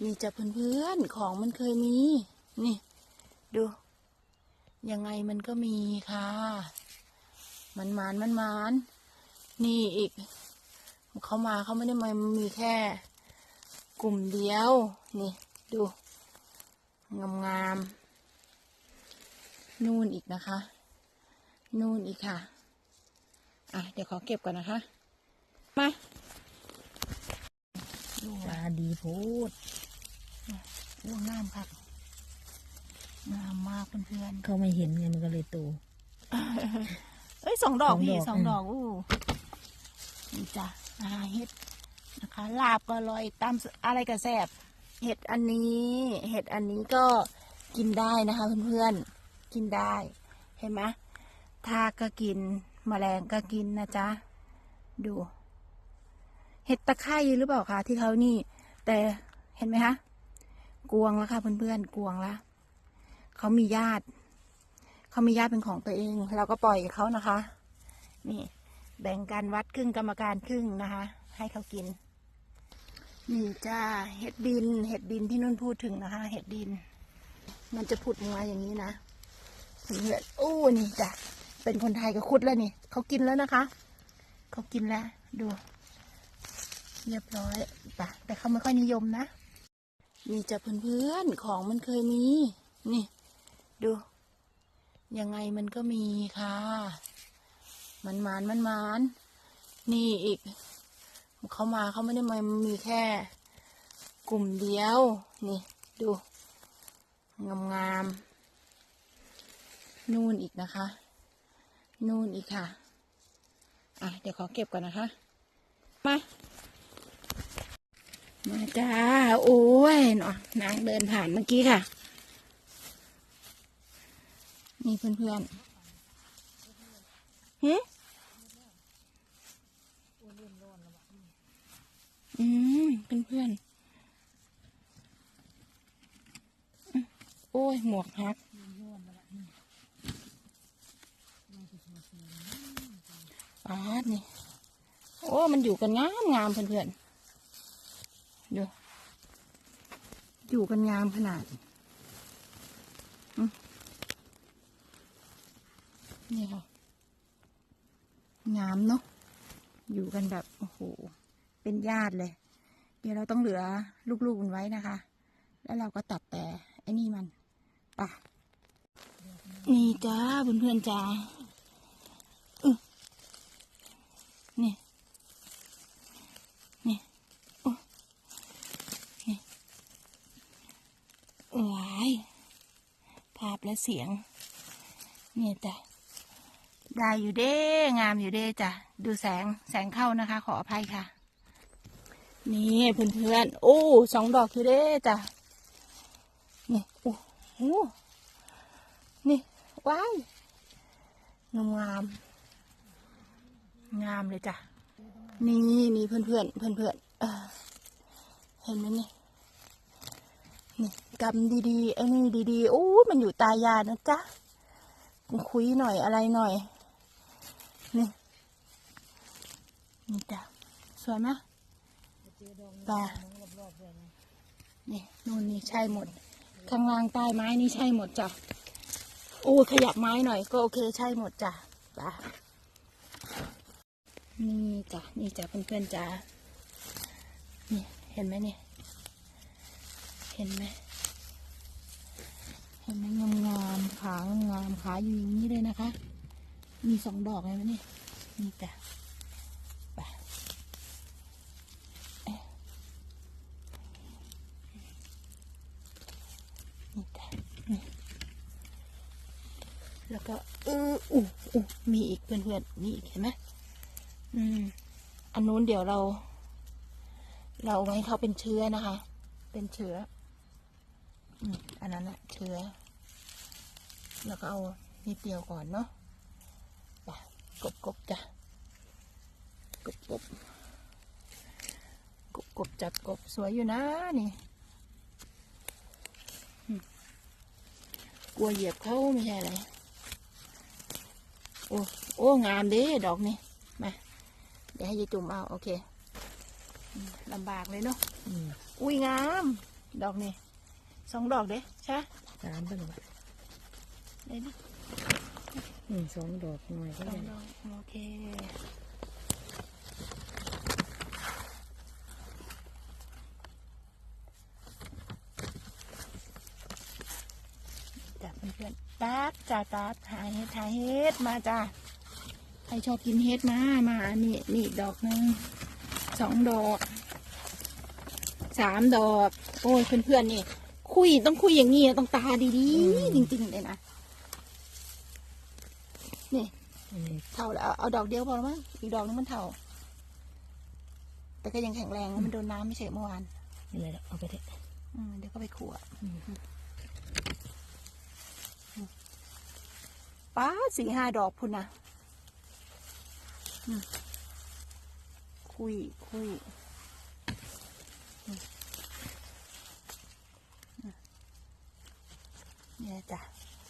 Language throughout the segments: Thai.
นี่จะเพื่อนๆของมันเคยมี นี่ ดู ยังไงมันก็มีค่ะ มันมานมันมานนี่อีก เขามาเขาไม่ได้มามีแค่ กลุ่มเดียว นี่ ดู งามงามๆนู่นอีกนะคะ นู่นอีกค่ะ อะ เดี๋ยวขอเก็บก่อนนะคะ มาตาดีโพด โอ้งามครับงามมากเพื่อนเขาไม่เห็นไงมันก็เลยโตๆเอ้ยสองดอกสองพี่ดอกสองอืมดอกอู้นี่จ้ะอาเห็ดนะคะ ลาบก็อร่อยตามอะไรก็แซ่บเห็ดอันนี้ เห็ดอันนี้ก็กินได้นะคะ เพื่อนๆกินได้ เห็นไหมทากก็กินแมลงก็กินนะจ๊ะ ดู เห็ดตะไคร่หรือเปล่าคะที่เขานี่ แต่เห็นไหมคะ กวงแล้วค่ะเพื่อนๆกวงแล้วเขามีญาติเขามีญาติเป็นของตัวเอง เราก็ปล่อยเขานะคะ นี่ แบ่งกันวัดครึ่งกรรมการครึ่งนะคะ ให้เขากิน นี่จ้าเห็ดดิน เห็ดดินที่นุ่นพูดถึงนะคะ เห็ดดิน มันจะผุดมาอย่างนี้นะเพื่อนๆโอ้นี่จ้ะเป็นคนไทยก็คุดแล้วนี่เขากินแล้วนะคะเขากินแล้ว ดู เรียบร้อยปะแต่เขาไม่ค่อยนิยมนะ นี่จะเพื่อนๆของมันเคยมี นี่ ดู ยังไงมันก็มีค่ะ มันมานมันมานนี่อีก เขามาเขาไม่ได้มามีแค่ กลุ่มเดียว นี่ ดู งามงามๆนู่นอีกนะคะ นู่นอีกค่ะ อะ เดี๋ยวขอเก็บก่อนนะคะ มา มาจ้า โอ้ยเนาะนางเดินผ่านเมื่อกี้ค่ะ นี่เพื่อนๆฮึอืมเพื่อนๆอืมโอ้ย หมวกฮักปาดนี่ โอ้ มันอยู่กันงามงามเพื่อนๆ ดูอยู่กันงามขนาด นี่ค่ะ งามเนาะ อยู่กันแบบ โอ้โห เป็นญาติเลย เดี๋ยวเราต้องเหลือลูกๆมันไว้นะคะ แล้วเราก็ตัดแต่ไอ้นี่มัน ป่ะ นี่จ้าเพื่อนๆจ้าอึ๊ะนี่ นี่ หลายภาพ และเสียง เนี่ยจ้ะได้อยู่เด้งามอยู่เด้จ้ะดูแสงแสงเข้านะคะ ขออภัยค่ะ นี่เพื่อนๆโอ้สองดอกอยู่เด้จ้ะนี่โอ้โหนี่ว้ายงามงามงามเลยจ้ะนี่นี่เพื่อนเพื่อนเพื่อนเพื่อนเออเห็นไหมนี่นี่ กำดีๆไอ้นี่ดีๆโอ้มันอยู่ตายานะจ๊ะคุยหน่อยอะไรหน่อย นี่ นี่จ้ะสวยไหมตานี่นู่นนี่ใช่หมด ข้างล่างใต้ไม้นี่ใช่หมดจ้ะโอ้ขยับไม้หน่อย ก็โอเคใช่หมดจ้ะตานี่จ้ะนี่จ้ะเพื่อนๆจ้ะนี่เห็นไหมเนี่ยเห็นไหม ห็นไหมงามงามๆขางามงามๆขาอยู่อย่างนี้เลยนะคะ มีสองดอกเลยไหมนี่นี่จ้ะไปเอ๊ะนี่จ้ะนี่แล้วก็เอออู้อู้มีอีกเพื่อนๆมีอีกเห็นไหมอืมอันนู้นเดี๋ยวเรา เราไว้เขาเป็นเชื้อนะคะ เป็นเชื้ออืมอันนั้นอะเชื้อ แล้วก็เอานิดเดียวก่อนเนาะไปกบกบจ้ะกบกบกบกบจัดกบสวยอยู่นะนี่อืมกลัวเหยียบเขาไม่ใช่อะไรโอ้โอ้งามเด้ดอกนี่มาเดี๋ยวให้ยายจุ่มเอาโอเคอืมลำบากเลยเนาะอืมอุ้ยงาม ดอกนี่สองดอกเด้ใช่ปะสามเป็นวะ ได้ปะอืมสองดอกหน่อยก็สอได้งดอกโอเคจ้ะเพื่อนๆตัดจ้าตัดหาเฮ็ดหาเฮ็ดมาจ้าใครชอบกินเฮ็ดมา มานี่นี่อีกดอกหนึ่งสองดอก สามดอก โอ้ยเพื่อนๆนี่ คุยต้องคุยอย่างนี้นะต้องตาดีๆจริงๆเลยนะ นี่อันนี้เท่าแล้วเอาเอาดอกเดียวพอแล้วมั้งอีกดอกนึงมันเท่า แต่ก็ยังแข็งแรงนะมันโดนน้ำไม่ใช่เมื่อวานอะไรดอกเอาไปเถอะอืมเดี๋ยวก็ไปขั่วป้าดสี่ห้าดอกพุ่นนะอืมคุยคุยอืมอืมเนี่ยจ้ะ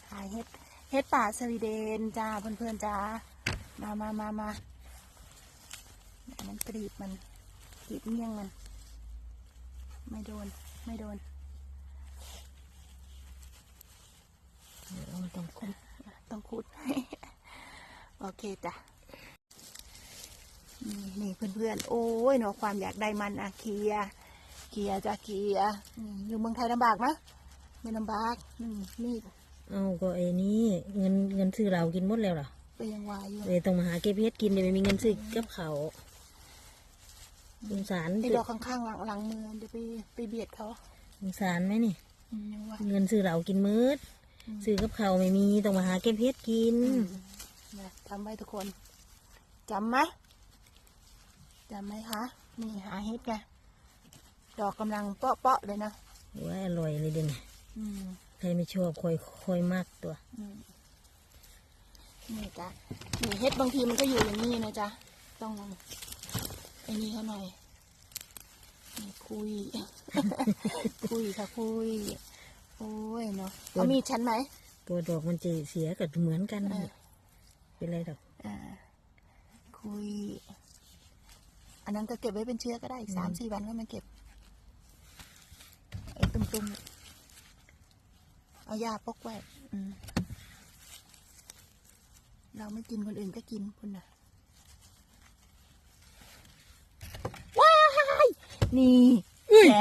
ขายเฮ็ด เฮ็ดป่าสวีเดนจ้าเพื่อนๆจ้ามามามามาอันนั้นกรีบมันกรีบเงี้ยงมัน ไม่โดน ไม่โดนเดี๋ยวมันต้องคุ้มต้องขุดโอเคจ้ะนี่นี่เพื่อนๆ โอ้ยเนาะความอยากได้มันอะเคลียร์เคลียร์จ้ะเคลียร์อืมอยู่เมืองไทยลำบากไหมไม่ลำบากอืมนี่ เอาก็ไอ้นี่เงินเงินซื้อเรากินหมดแล้วเหรอไปยังวายอยู่เลยต้องมาหาเก็บเพชรกินเดี๋ยวไม่มีเงินซื้อกับเขาวสงสารไอ้ดอกข้างๆหลังหลังมือเดี๋ยวไปไปเบียดเขาสงสารไหมนี่ อืมยังว่าเงินซื้อเรากินมืดอืมซื้อกับเขาวไม่มีต้องมาหาเก็บเพชรกิน นะจำไว้ทุกคนจำไหมจำไหมคะ นี่หาเฮ็ดไงดอกกำลังเปาะๆเลยนะ ว่าอร่อยเลยเด่นอืม ใครไม่ชอบคอยคอยมากตัวอืมนี่จ้ะนี่เฮ็ดบางทีมันก็อยู่อย่างนี้นะจ๊ะ ต้องไอ้นี่เขาหน่อยนี่คุย คุยค่ะคุย โอ้ยเนาะเอามีดฉันไหมตัวดอกมันจะเสียกับเหมือนกันเออเป็นไรดอกอ่าคุย อันนั้นก็เก็บไว้เป็นเชื้อก็ได้อีกสามสี่วันก็มาเก็บไอ้ตุ่มๆ เอายาปกไว้อืมเราไม่กินคนอื่นก็กินคุณนะว้าย นี่ แก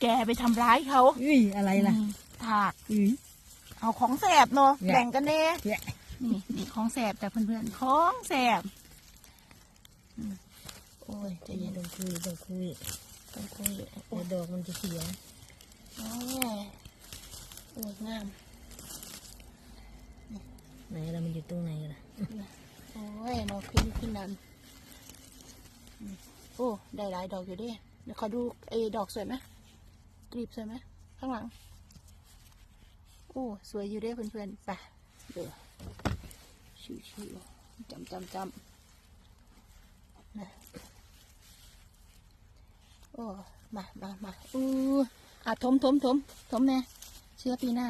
แกไปทำร้ายเขาอุ้ยอะไรล่ะอืมถากอุ้ยเอาของแสบเนาะแหละแบ่งกันเน่แหละนี่นี่ของแสบแต่เพื่อนๆ ของแสบอืมโอ้ยใจะเย็นต้องคุยต้องคุยต้องคุยเดี๋ยวดอกมันจะเสียโอ้ ยโอ้ยงามไหนเรามันอยู่ตรงไหนล่ะโอ้ยเราขึ้นขึ้นนั้นอืมโอ้ได้หลายดอกอยู่ดิเดี๋ยวขอดูไอ้ดอกสวยไหมกลีบสวยไหมข้างหลังโอ้สวยอยู่เด้เพื่อนๆไปเดี๋ยวชิวๆจำจำจำนะโอ้มามามาอู้อะถมถมถมถมแน่ เชื้อปีหน้า